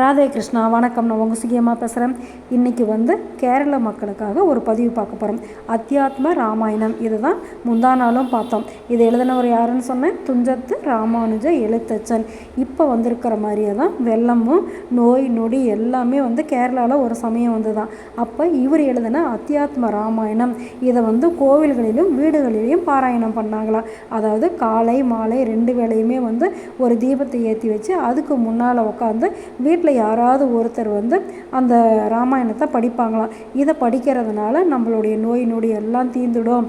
ராதே கிருஷ்ணா வணக்கம். நான் உங்கள் சுகியமாக பேசுகிறேன் இன்றைக்கி வந்து கேரள மக்களுக்காக ஒரு பதிவு பார்க்க போகிறோம் அத்தியாத்ம ராமாயணம். இதுதான் முந்தா நாளும் பார்த்தோம். இது எழுதினவர் யாருன்னு சொன்னேன்? துஞ்சத்து ராமானுஜ எழுத்தச்சன். இப்போ வந்திருக்கிற மாதிரியே தான் வெள்ளமும் நோய் நொடி எல்லாமே வந்து கேரளாவில் ஒரு சமயம் வந்து தான் அப்போ இவர் எழுதின அத்தியாத்ம ராமாயணம். இதை வந்து கோவில்களிலும் வீடுகளிலையும் பாராயணம் பண்ணாங்களாம் அதாவது காலை மாலை ரெண்டு வேளையுமே வந்து ஒரு தீபத்தை ஏற்றி வச்சு அதுக்கு முன்னால் உட்காந்து வீட்டில் யாராவது ஒருத்தர் வந்து அந்த ராமாயணத்தை படிப்பாங்களாம். இதை படிக்கிறதுனால நம்மளுடைய நோய் நொடி எல்லாம் தீர்ந்துடும்.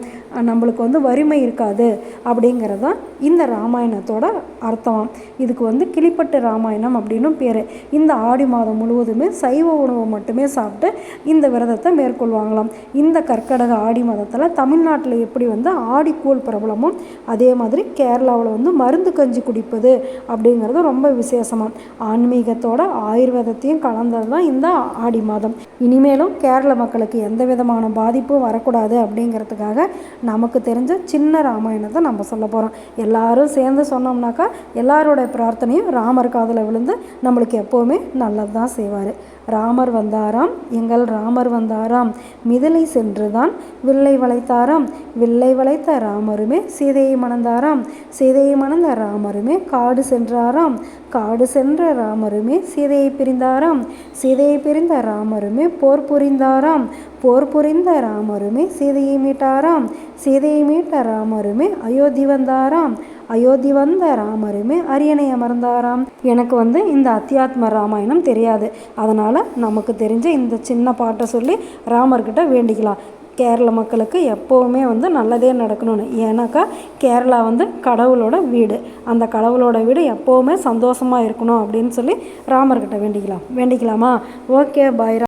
நம்மளுக்கு வந்து வறுமை இருக்காது அப்படிங்கிறது தான் இந்த ராமாயணத்தோட அர்த்தம். இதுக்கு வந்து கிளிப்பட்டு ராமாயணம் அப்படின்னு பேர். இந்த ஆடி மாதம் முழுவதுமே சைவ உணவு மட்டுமே சாப்பிட்டு இந்த விரதத்தை மேற்கொள்வாங்களாம். இந்த கற்கடக ஆடி மாதத்தில் தமிழ்நாட்டில் எப்படி வந்து ஆடிக்கூழ் பிரபலமும் அதே மாதிரி கேரளாவில் வந்து மருந்து கஞ்சி குடிப்பது அப்படிங்கிறது ரொம்ப விசேஷமாக ஆன்மீகத்தோட ஆயுர்வேதத்தையும் கலந்தது தான் இந்த ஆடி மாதம். இனிமேலும் கேரள மக்களுக்கு எந்த விதமான பாதிப்பும் வரக்கூடாது அப்படிங்கிறதுக்காக நமக்கு தெரிஞ்ச சின்ன ராமாயணத்தை நம்ம சொல்ல போகிறோம் எல்லாரும் சேர்ந்து சொன்னோம்னாக்கா எல்லாரோட பிரார்த்தனையும் ராமர் காதில் விழுந்து நம்மளுக்கு எப்போவுமே நல்லது தான் செய்வார். ராமர் வந்தாராம் எங்கள் ராமர் வந்தாராம். மிதிலை சென்றுதான் வில்லை வளைத்தாராம். வில்லை வளைத்த ராமருமே சீதையை மணந்தாராம். சீதையை மணந்த ராமருமே காடு சென்றாராம். காடு சென்ற ராமருமே சீதையை பிரிந்தாராம். சீதையை பிரிந்த ராமருமே போர் புரிந்தாராம். போர் புரிந்த ராமருமே சீதையை மீட்டாராம். சீதையை மீட்ட ராமருமே அயோத்தி வந்தாராம். அயோத்தி வந்த ராமருமே அரியணை அமர்ந்தாராம். எனக்கு வந்து இந்த அத்தியாத்ம ராமாயணம் தெரியாது. அதனால் நமக்கு தெரிஞ்ச இந்த சின்ன பாட்டை சொல்லி ராமர்கிட்ட வேண்டிக்கலாம். கேரள மக்களுக்கு எப்போவுமே வந்து நல்லதே நடக்கணும்னு. ஏன்னாக்கா கேரளா வந்து கடவுளோட வீடு. அந்த கடவுளோட வீடு எப்போவுமே சந்தோஷமாக இருக்கணும் அப்படின்னு சொல்லி ராமர்கிட்ட வேண்டிக்கலாம். வேண்டிக்கலாமா? Okay bye